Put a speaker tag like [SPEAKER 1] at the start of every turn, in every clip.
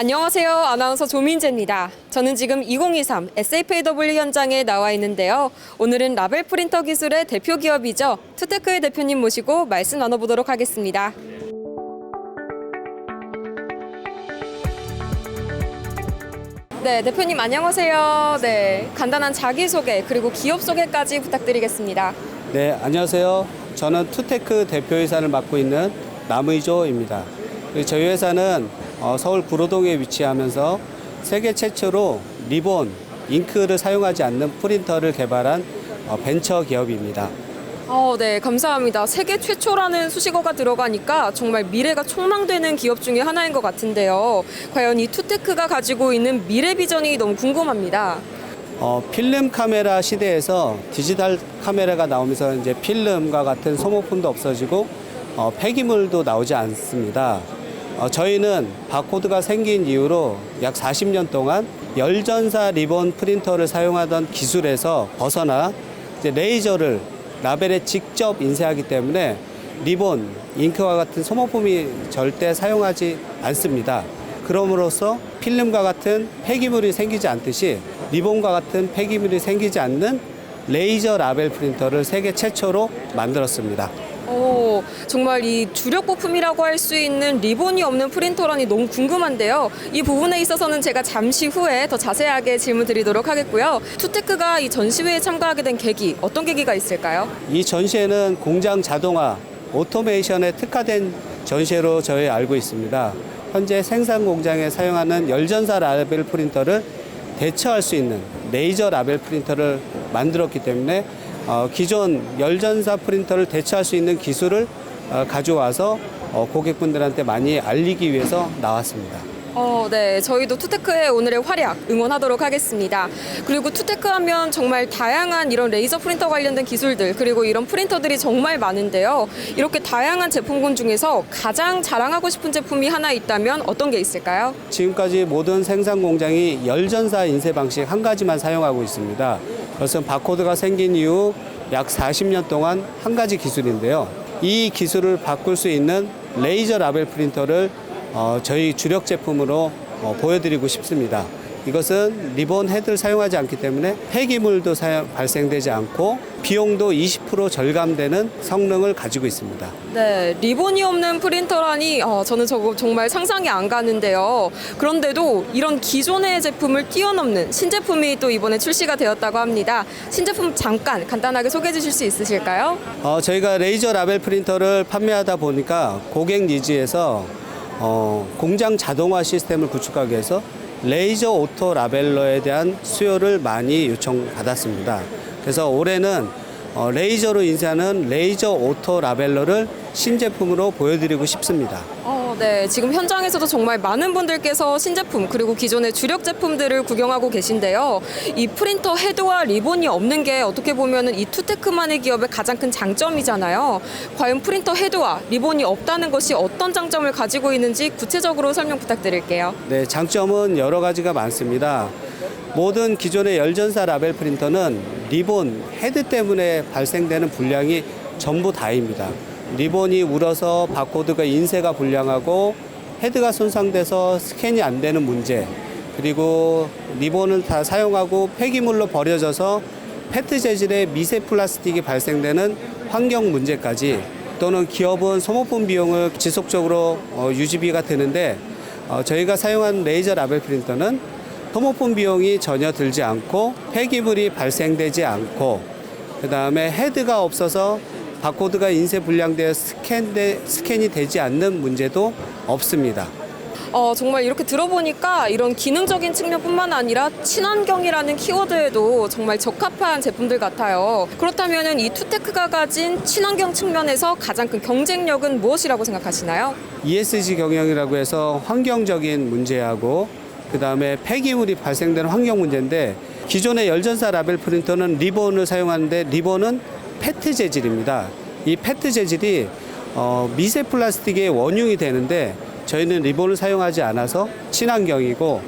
[SPEAKER 1] 안녕하세요. 아나운서 조민재입니다. 저는 지금 2023 SFAW 현장에 나와 있는데요. 오늘은 라벨 프린터 기술의 대표 기업이죠. 투테크의 대표님 모시고 말씀 나눠보도록 하겠습니다. 네, 대표님 안녕하세요. 네, 간단한 자기소개 그리고 기업 소개까지 부탁드리겠습니다.
[SPEAKER 2] 네, 안녕하세요. 저는 투테크 대표이사를 맡고 있는 남의조입니다. 저희 회사는 어, 서울 구로동에 위치하면서 세계 최초로 리본, 잉크를 사용하지 않는 프린터를 개발한 어, 벤처 기업입니다.
[SPEAKER 1] 어, 네, 감사합니다. 세계 최초라는 수식어가 들어가니까 정말 미래가 촉망되는 기업 중에 하나인 것 같은데요. 과연 이 투테크가 가지고 있는 미래 비전이 너무 궁금합니다.
[SPEAKER 2] 어, 필름 카메라 시대에서 디지털 카메라가 나오면서 이제 필름과 같은 소모품도 없어지고 어, 폐기물도 나오지 않습니다. 어, 저희는 바코드가 생긴 이후로 약 40년 동안 열전사 리본 프린터를 사용하던 기술에서 벗어나 레이저를 라벨에 직접 인쇄하기 때문에 리본, 잉크와 같은 소모품이 절대 사용하지 않습니다. 그럼으로써 필름과 같은 폐기물이 생기지 않듯이 리본과 같은 폐기물이 생기지 않는 레이저 라벨 프린터를 세계 최초로 만들었습니다.
[SPEAKER 1] 오, 정말 이 주력 부품이라고 할 수 있는 리본이 없는 프린터라니 너무 궁금한데요. 이 부분에 있어서는 제가 잠시 후에 더 자세하게 질문 드리도록 하겠고요. 투테크가 이 전시회에 참가하게 된 계기, 어떤 계기가 있을까요?
[SPEAKER 2] 이 전시회는 공장 자동화, 오토메이션에 특화된 전시회로 저희 알고 있습니다. 현재 생산 공장에 사용하는 열전사 라벨 프린터를 대처할 수 있는 레이저 라벨 프린터를 만들었기 때문에 어, 기존 열전사 프린터를 대처할 수 있는 기술을 어, 가져와서 어, 고객분들한테 많이 알리기 위해서 나왔습니다.
[SPEAKER 1] 어, 네. 저희도 투테크의 오늘의 활약 응원하도록 하겠습니다. 그리고 투테크 하면 정말 다양한 이런 레이저 프린터 관련된 기술들, 그리고 이런 프린터들이 정말 많은데요. 이렇게 다양한 제품군 중에서 가장 자랑하고 싶은 제품이 하나 있다면 어떤 게 있을까요?
[SPEAKER 2] 지금까지 모든 생산 공장이 열전사 인쇄 방식 한 가지만 사용하고 있습니다. 그것은 바코드가 생긴 이후 약 40년 동안 한 가지 기술인데요. 이 기술을 바꿀 수 있는 레이저 라벨 프린터를 어, 저희 주력 제품으로 어, 보여드리고 싶습니다. 이것은 리본 헤드를 사용하지 않기 때문에 폐기물도 사용, 발생되지 않고 비용도 20% 절감되는 성능을 가지고 있습니다.
[SPEAKER 1] 네, 리본이 없는 프린터라니 어, 저는 저거 정말 상상이 안 가는데요. 그런데도 이런 기존의 제품을 뛰어넘는 신제품이 또 이번에 출시가 되었다고 합니다. 신제품 잠깐 간단하게 소개해 주실 수 있으실까요?
[SPEAKER 2] 어, 저희가 레이저 라벨 프린터를 판매하다 보니까 고객 니즈에서 어, 공장 자동화 시스템을 구축하기 위해서 레이저 오토 라벨러에 대한 수요를 많이 요청받았습니다. 그래서 올해는 어, 레이저로 인쇄하는 레이저 오토 라벨러를 신제품으로 보여드리고 싶습니다.
[SPEAKER 1] 어, 네. 지금 현장에서도 정말 많은 분들께서 신제품 그리고 기존의 주력 제품들을 구경하고 계신데요. 이 프린터 헤드와 리본이 없는 게 어떻게 보면은 이 투테크만의 기업의 가장 큰 장점이잖아요. 과연 프린터 헤드와 리본이 없다는 것이 어떤 장점을 가지고 있는지 구체적으로 설명 부탁드릴게요.
[SPEAKER 2] 네, 장점은 여러 가지가 많습니다. 모든 기존의 열전사 라벨 프린터는 리본, 헤드 때문에 발생되는 불량이 전부 다입니다. 리본이 울어서 바코드가 인쇄가 불량하고 헤드가 손상돼서 스캔이 안 되는 문제, 그리고 리본을 다 사용하고 폐기물로 버려져서 페트 재질의 미세 플라스틱이 발생되는 환경 문제까지 또는 기업은 소모품 비용을 지속적으로 어, 유지비가 드는데 어, 저희가 사용한 레이저 라벨 프린터는 소모품 비용이 전혀 들지 않고 폐기물이 발생되지 않고 그 다음에 헤드가 없어서 바코드가 인쇄 불량되어 스캔되, 스캔이 되지 않는 문제도 없습니다.
[SPEAKER 1] 어, 정말 이렇게 들어보니까 이런 기능적인 측면뿐만 아니라 친환경이라는 키워드에도 정말 적합한 제품들 같아요. 그렇다면 이 투테크가 가진 친환경 측면에서 가장 큰 경쟁력은 무엇이라고 생각하시나요?
[SPEAKER 2] ESG 경영이라고 해서 환경적인 문제하고 그 다음에 폐기물이 발생되는 환경 문제인데 기존의 열전사 라벨 프린터는 리본을 사용하는데 리본은 페트 재질입니다. 이 페트 재질이 어, 미세 플라스틱의 원흉이 되는데 저희는 리본을 사용하지 않아서 친환경이고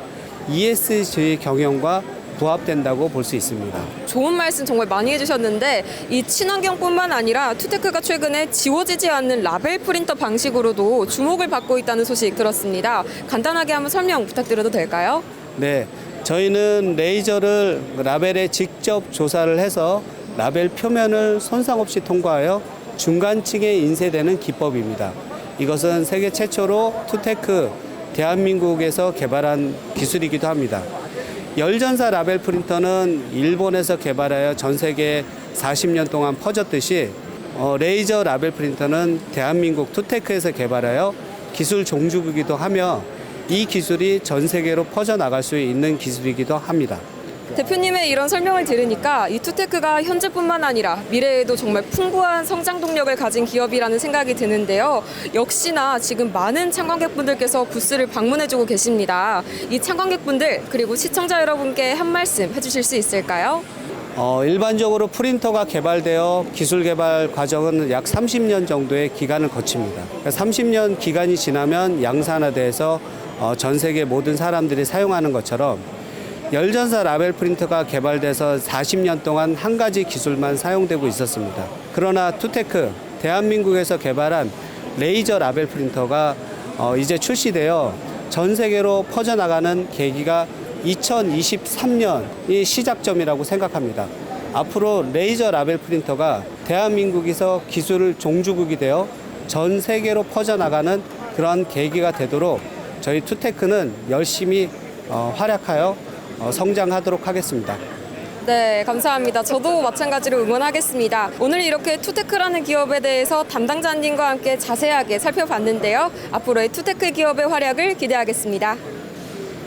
[SPEAKER 2] ESG 경영과 부합된다고 볼 수 있습니다.
[SPEAKER 1] 좋은 말씀 정말 많이 해주셨는데 이 친환경뿐만 아니라 투테크가 최근에 지워지지 않는 라벨 프린터 방식으로도 주목을 받고 있다는 소식 들었습니다. 간단하게 한번 설명 부탁드려도 될까요?
[SPEAKER 2] 네, 저희는 레이저를 라벨에 직접 조사를 해서 라벨 표면을 손상 없이 통과하여 중간층에 인쇄되는 기법입니다. 이것은 세계 최초로 투테크 대한민국에서 개발한 기술이기도 합니다. 열전사 라벨 프린터는 일본에서 개발하여 전 세계에 40년 동안 퍼졌듯이 어, 레이저 라벨 프린터는 대한민국 투테크에서 개발하여 기술 종주이기도 하며 이 기술이 전 세계로 퍼져나갈 수 있는 기술이기도 합니다.
[SPEAKER 1] 대표님의 이런 설명을 들으니까 이 투테크가 현재뿐만 아니라 미래에도 정말 풍부한 성장 동력을 가진 기업이라는 생각이 드는데요. 역시나 지금 많은 참관객분들께서 부스를 방문해주고 계십니다. 이 참관객분들 그리고 시청자 여러분께 한 말씀 해주실 수 있을까요?
[SPEAKER 2] 어, 일반적으로 프린터가 개발되어 기술 개발 과정은 약 30년 정도의 기간을 거칩니다. 그러니까 30년 기간이 지나면 양산화돼서 어, 전 세계 모든 사람들이 사용하는 것처럼 열전사 라벨 프린터가 개발돼서 40년 동안 한 가지 기술만 사용되고 있었습니다. 그러나 투테크 대한민국에서 개발한 레이저 라벨 프린터가 어, 이제 출시되어 전 세계로 퍼져나가는 계기가 2023년이 시작점이라고 생각합니다. 앞으로 레이저 라벨 프린터가 대한민국에서 기술을 종주국이 되어 전 세계로 퍼져나가는 그런 계기가 되도록 저희 투테크는 열심히 어, 활약하여 어, 성장하도록 하겠습니다.
[SPEAKER 1] 네, 감사합니다. 저도 마찬가지로 응원하겠습니다. 오늘 이렇게 투테크라는 기업에 대해서 담당자님과 함께 자세하게 살펴봤는데요. 앞으로의 투테크 기업의 활약을 기대하겠습니다.